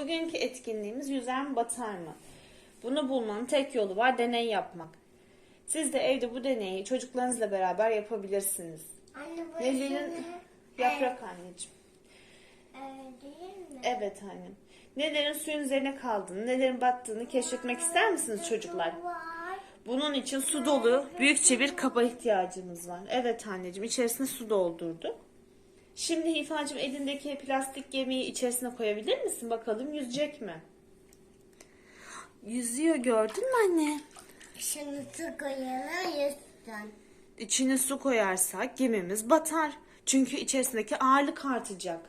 Bugünkü etkinliğimiz yüzer mi batar mı? Bunu bulmanın tek yolu var deney yapmak. Siz de evde bu deneyi çocuklarınızla beraber yapabilirsiniz. Anne bu Nelerin ismi, yaprak anneciğim. e, değil mi? Evet annem. Nelerin suyun üzerine kaldığını, nelerin battığını keşfetmek ister misiniz çocuklar? Bunun için su dolu büyükçe bir kaba ihtiyacımız var. Evet anneciğim içerisine su doldurduk. Şimdi İfacığım elindeki plastik gemiyi içerisine koyabilir misin? Bakalım yüzecek mi? Yüzüyor gördün mü anne? Şimdi su koyalım yüzsün. İçine su koyarsak gemimiz batar. Çünkü içerisindeki ağırlık artacak.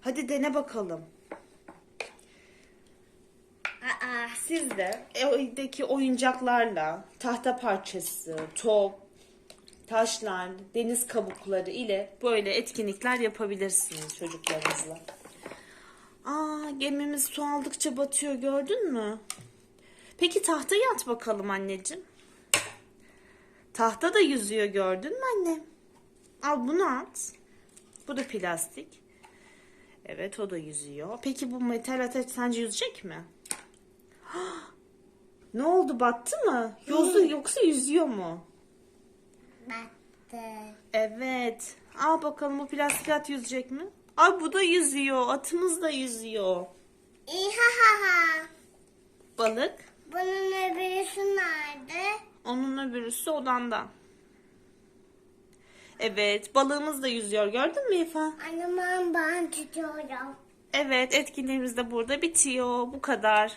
Hadi dene bakalım. Aa, Siz de evdeki oyuncaklarla tahta parçası, top, taşlar, deniz kabukları ile böyle etkinlikler yapabilirsiniz çocuklarınızla. Aa, gemimiz su aldıkça batıyor gördün mü? Peki tahtayı at bakalım anneciğim. Tahta da yüzüyor gördün mü anne? Al bunu at. Bu da plastik. Evet o da yüzüyor. Peki bu metal ateş sence yüzecek mi? Ne oldu battı mı? Yoksa, yoksa yüzüyor mu? Battı. Evet. Al bakalım bu plastik at yüzecek mi? Ay bu da yüzüyor. Atımız da yüzüyor. İyi ha ha ha. Balık. Bunun öbürüsü nerede? Onun öbürüsü odanda. Evet balığımız da yüzüyor. Gördün mü İfa? Anne ben ben tutuyorum. Evet etkinliğimiz de burada bitiyor. Bu kadar.